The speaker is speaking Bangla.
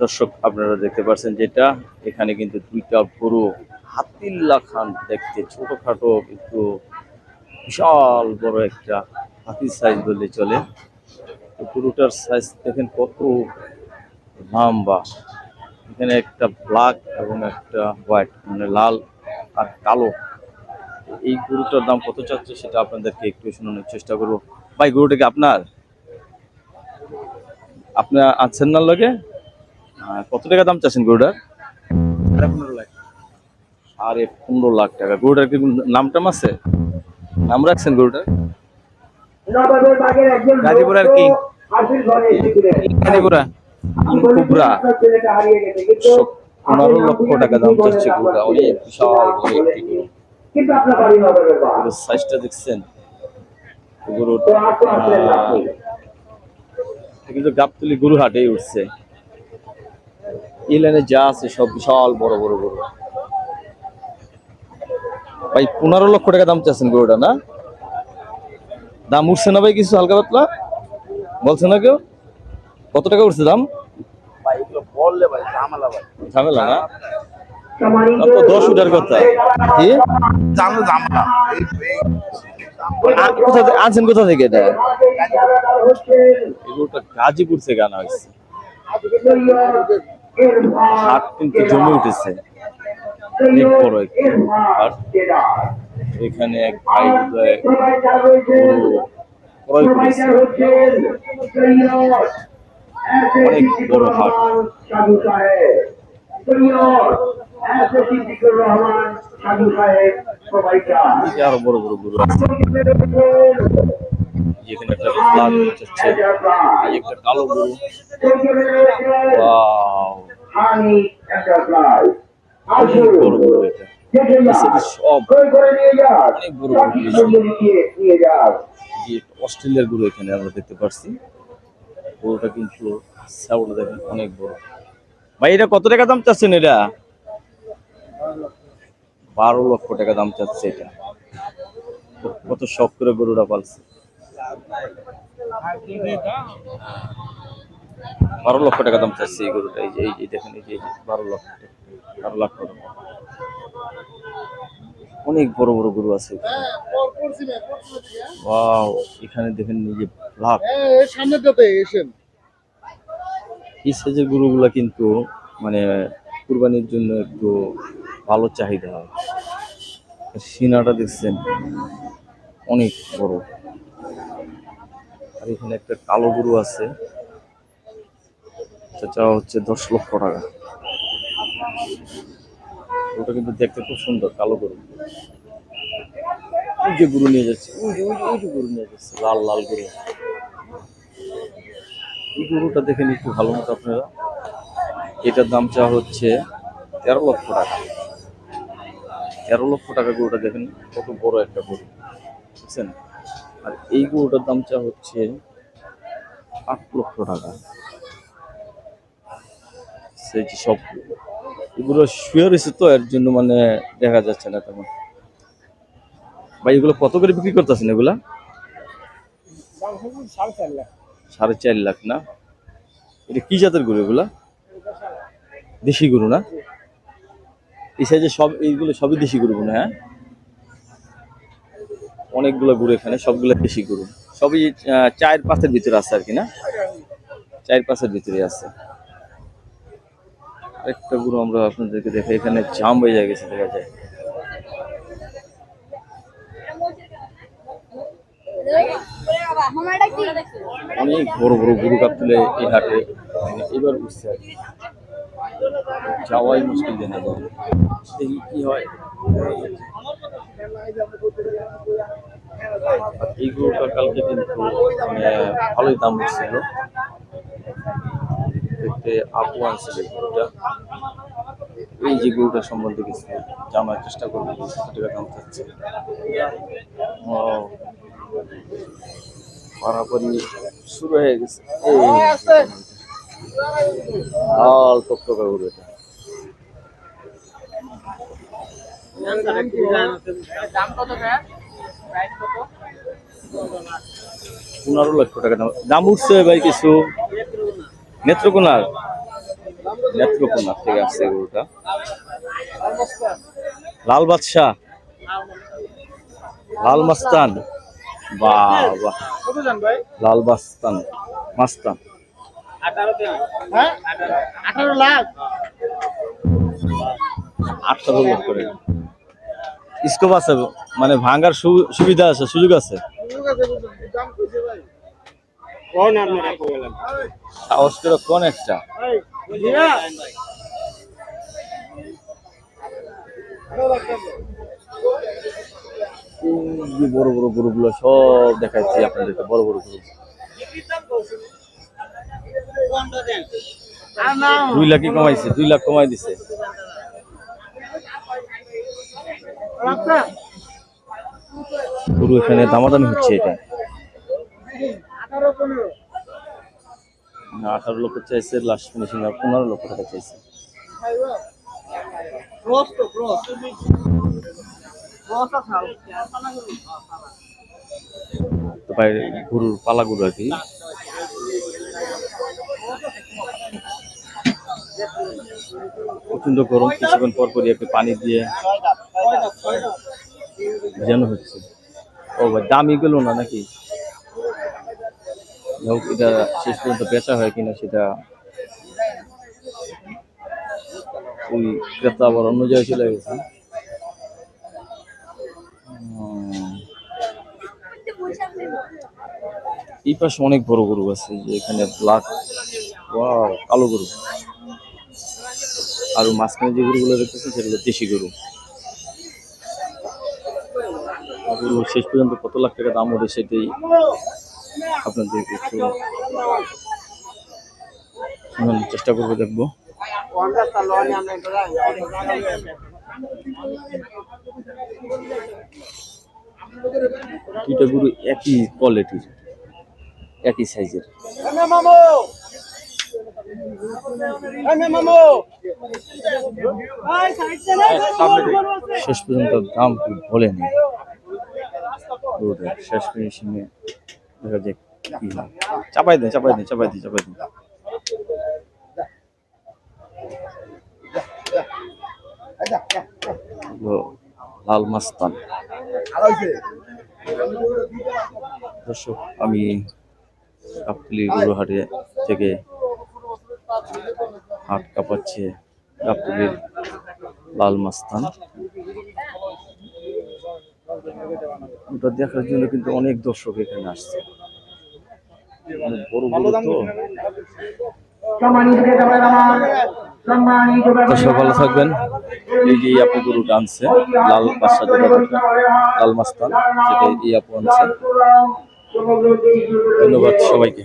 দর্শক, আপনারা দেখতে পাচ্ছেন যেটা। এখানে কিন্তু দুইটা গরু হাতিল্লা খান দেখতে ছোটখাটো, কিন্তু বিশাল বড় একটা হাতির সাইজ বললে চলে। গরুটার সাইজ দেখেন কত লম্বা। এখানে একটা ব্ল্যাক এবং একটা হোয়াইট মানে লাল আর কালো। এই গরুটার দাম কত চাচ্ছে সেটা আপনাদেরকে একটু শোনানোর চেষ্টা করব। ভাই, গরুটা কি আপনার? আপনার আছেন না লগে? কত টাকা দাম চাচ্ছেন গরুটার? সাড়ে পনেরো লাখ। টাকা। গরুটার কি নামটাম আছে? নাম রাখছেন গরুটার? গাজীপুরের কিং। গাজীপুরা। কুবরা। পনেরো লক্ষ টাকা দাম চাচ্ছে গরুটা। অনেক বিশাল বড় একটি গরু। কিন্তু সাইজটা দেখছেন? গাবতলি গরু হাটেই উঠছে। এই লাইনে যা আছে সব বিশাল বড় বড় গরু ভাই পনেরো লক্ষ টাকা দাম চাচ্ছেন গরুটা না? দাম উঠছে না ভাই কিছু হালকা পাতলা? বলছে না কেউ? কত টাকা উঠছে দাম? ঝামেলা না? সম্মানিত তো দশ উঠার কথা। কি? থেকে আনছেন কোথা থেকে এটা? হচ্ছেন এগুলোটা গাজীপুর থেকে আনা হয়েছে। হাট কিন্তু জমে উঠেছে। অনেক বড় একটি হাট এখানে এক ভাই ক্রয় করেছে। অনেক বড় হাট। আরও বড় বড় গরু আছে। যেখানে একটা ব্লাড হচ্ছে একটা কালো গরু। অনেক বড় গরু এটা সব অনেক বড় অস্ট্রেলিয়ার গরু এখানে আমরা দেখতে পাচ্ছি গরুটা কিন্তু দেখেন অনেক বড়। ভাই এটা কত টাকা দাম চাচ্ছেন এটা? বারো লক্ষ টাকা দাম চাচ্ছে এটা। কত শখ করে গরুটা পালছে। বারো লক্ষ টাকা দাম চাচ্ছে এই গরুটা, এই যে এই যে দেখেন, এই যে বারো লক্ষ বারো লাখ টাকা। অনেক বড় বড় গরু আছে এখানে। দেখেন এই যে সাইজের গরুগুলা কিন্তু মানে কুরবানির জন্য একটু ভালো চাহিদা। সিনাটা দেখছেন, অনেক বড়। আর এখানে একটা কালো গরু আছে। সেটা হচ্ছে দশ লক্ষ টাকা। ওটা কিন্তু দেখতে খুব সুন্দর, কালো গরু। ওই যে গরু নিয়ে যাচ্ছে, ওই যে ওই যে ওই যে গরু নিয়ে যাচ্ছে, লাল লাল গরু। এই গরুটা দেখেন একটু ভালো মতো আপনারা। এটার দাম চা হচ্ছে তেরো লক্ষ টাকা। তেরো লক্ষ টাকা গরুটা দেখেন, কত বড় একটা গরু। বুঝছেন? আর এই গরুটার দাম চাওয়া হচ্ছে আট লক্ষ টাকা। সেই যে সব এগুলো শুয়ে রয়েছে তো এর জন্য মানে দেখা যাচ্ছে না তেমন। ভাই, এগুলো কত করে বিক্রি করতেছেন এগুলা? সাড়ে চার লাখ না? এটা কি জাতের গরু এগুলা? দেশি গরু না? এই সাইজে সব, এইগুলো সবই দেশি গরু মনে হ্যাঁ? অনেকগুলো গরু এখানে, সবগুলো দেশি গরু। সবই চায়ের পাঁচের ভিতরে আছে আর কি, না? চার পাঁচের ভিতরে আছে। একটা গরু আমরা আপনাদেরকে দেখে এখানে জাম হয়ে যায় গেছে, দেখা যায়। অনেক বড় বড় গরু কাপতুলে এই হাটে মানে এবার উঠছে যাওয়াই মুশকিল জানা যায় দেখি কি হয়? এই গরুটা কালকে কিন্তু মানে ভালোই দাম উঠছিল দেখতে আপু আনছিল এই গরুটা। এই যে গরুটা সম্বন্ধে কিছু জানার চেষ্টা করব, কত টাকা দাম চাচ্ছে। পারাপারি শুরু হয়ে গেছে। লাল টকটকা গরু এটা। পনেরো লক্ষ টাকা দাম। দাম উঠছে ভাই কিছু নেত্রকোনার। নেত্রকোনার থেকে আসছে গরুটা। লাল বাদশাহ। লাল মাস্তান। ভাই লাল মাস্তান। মাস্তান। আঠারো লাখ করে স্কোপ আছে মানে ভাঙার সুবিধা আছে, সুযোগ আছে? কোন আপনারা কোন একটা বড় বড় গরুগুলো সব দেখাচ্ছি আপনাদেরকে বড় বড় গরু আর না দুই লাখই কমাইছে, দুই লাখ কমাই দিছে। গরু এখানে দামাদামি হচ্ছে এটা। আঠারো লক্ষ চাইছে লাস্ট ফিনিশিং আর পনেরো লক্ষ টাকা চাইছে। গরুর পালা গরু আর। কি। প্রচণ্ড গরম কিছুক্ষণ পর পরই একটু পানি দিয়ে যেন হচ্ছে। ও ভাই দামি গেল না নাকি? হোক, এটা শেষ পর্যন্ত বেচা হয় কিনা সেটা ওই ক্রেতা আবার অন্য জায়গায় চলে গেছে। এই পাশে অনেক বড় গরু আছে যে এখানে ব্ল্যাক কালো গরু। আর মাঝখানে যে গরুগুলো দেখতেছেন সেগুলো দেশি গরু। গরু শেষ পর্যন্ত কত লাখ টাকা দাম ওঠে সেটাই আপনাদেরকে একটু শোনানোর চেষ্টা করব দেখব। দুইটা গরু একই কোয়ালিটির একই সাইজের শেষ পর্যন্ত দাম কি বলেনি। গরুটার শেষ ফিনিশিংয়ে দেখা যাক কি হয়। চাপাই দেন চাপাই দেন চাপাই দিন চাপাই এগুলো লাল মাস্তান। দর্শক, আমি কাপলি গরুহাটে থেকে হাট কাঁপাচ্ছে কাপলির লাল মাস্তান। ওটা দেখার জন্য কিন্তু অনেক দর্শক এখানে আসছে। অনেক বড় তো। দর্শক, ভালো থাকবেন। এই যে এই আপু গরু আনছে, লাল বাদশা লাল মাস্তান, যেটা এই আপু আনছে। ধন্যবাদ সবাইকে।